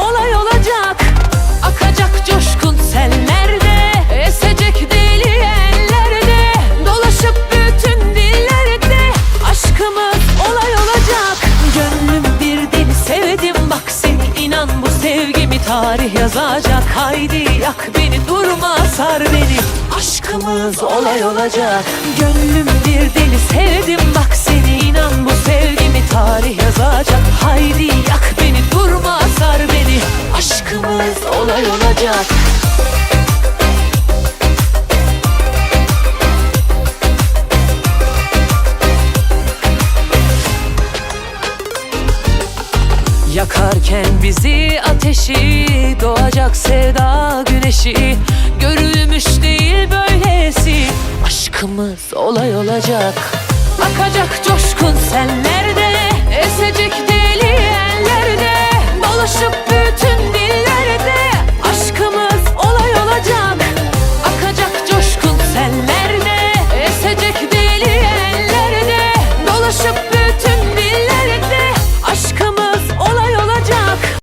Olay olacak. Akacak coşkun sellerde. Esecek deli ellerde. Dolaşıp bütün dillerde. Aşkımız olay olacak. Gönlüm bir deli sevdim. Bak seni inan bu sevgimi tarih yazacak. Haydi yak beni durma sar beni. Aşkımız olay olacak. Gönlüm bir deli sevdim yazacak Haydi yak beni durma sar beni. Aşkımız olay olacak. Yakarken bizi ateşi Doğacak sevda güneşi. Görülmüş değil böylesi. Aşkımız olay olacak. Akacak